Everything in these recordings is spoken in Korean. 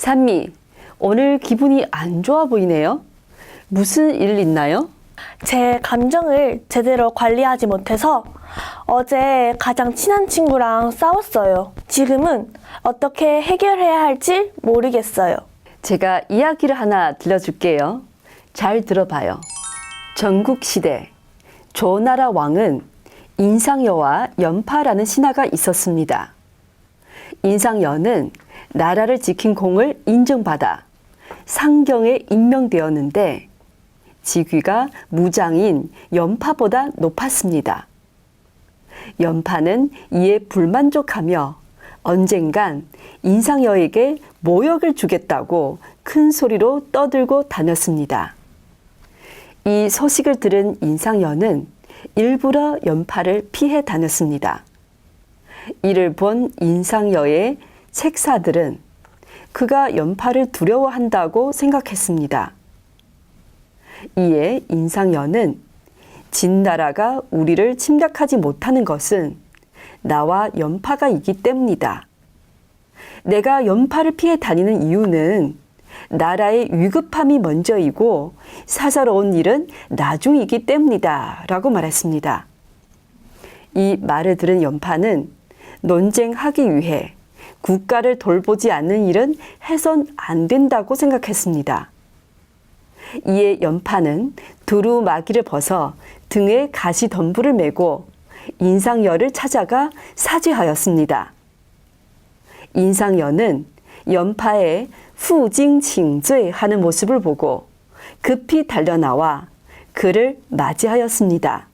산미, 오늘 기분이 안 좋아 보이네요. 무슨 일 있나요? 제 감정을 제대로 관리하지 못해서 어제 가장 친한 친구랑 싸웠어요. 지금은 어떻게 해결해야 할지 모르겠어요. 제가 이야기를 하나 들려줄게요. 잘 들어봐요. 전국시대 조나라 왕은 인상여와 연파라는 신하가 있었습니다. 인상여는 나라를 지킨 공을 인정받아 상경에 임명되었는데 직위가 무장인 연파보다 높았습니다. 연파는 이에 불만족하며 언젠간 인상여에게 모욕을 주겠다고 큰 소리로 떠들고 다녔습니다. 이 소식을 들은 인상여는 일부러 연파를 피해 다녔습니다. 이를 본 인상여의 책사들은 그가 연파를 두려워한다고 생각했습니다. 이에 인상여는 진나라가 우리를 침략하지 못하는 것은 나와 연파가 있기 때문이다. 내가 연파를 피해 다니는 이유는 나라의 위급함이 먼저이고 사사로운 일은 나중이기 때문이다. 라고 말했습니다. 이 말을 들은 연파는 논쟁하기 위해 국가를 돌보지 않는 일은 해선 안 된다고 생각했습니다. 이에 연파는 두루 마기를 벗어 등에 가시 덤불을 메고 인상여를 찾아가 사죄하였습니다. 인상여는 연파의 후징칭죄 하는 모습을 보고 급히 달려나와 그를 맞이하였습니다.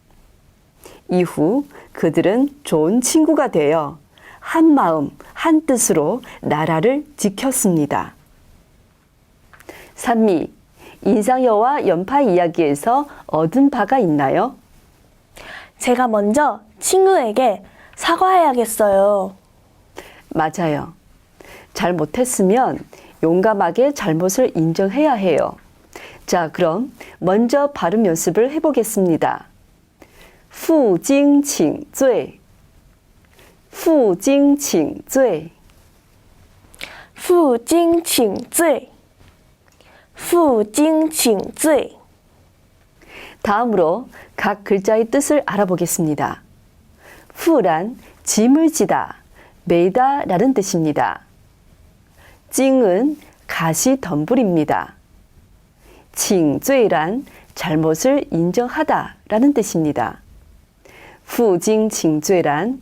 이후 그들은 좋은 친구가 되어 한 마음, 한 뜻으로 나라를 지켰습니다. 산미, 인상여와 연파 이야기에서 얻은 바가 있나요? 제가 먼저 친구에게 사과해야겠어요. 맞아요. 잘못했으면 용감하게 잘못을 인정해야 해요. 자, 그럼 먼저 발음 연습을 해보겠습니다. 负荆请罪, 负荆请罪,负荆请罪，负荆请罪。 다음으로 각 글자의 뜻을 알아보겠습니다. 후란 짐을 지다, 매다 라는 뜻입니다. 찡은 가시 덤불입니다. 칭죄란 잘못을 인정하다 라는 뜻입니다. 후징 칭죄란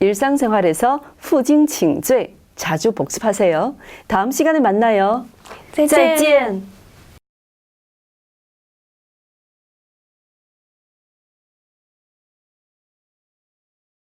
일상생활에서 후징칭죄 자주 복습하세요. 다음 시간에 만나요. 再见。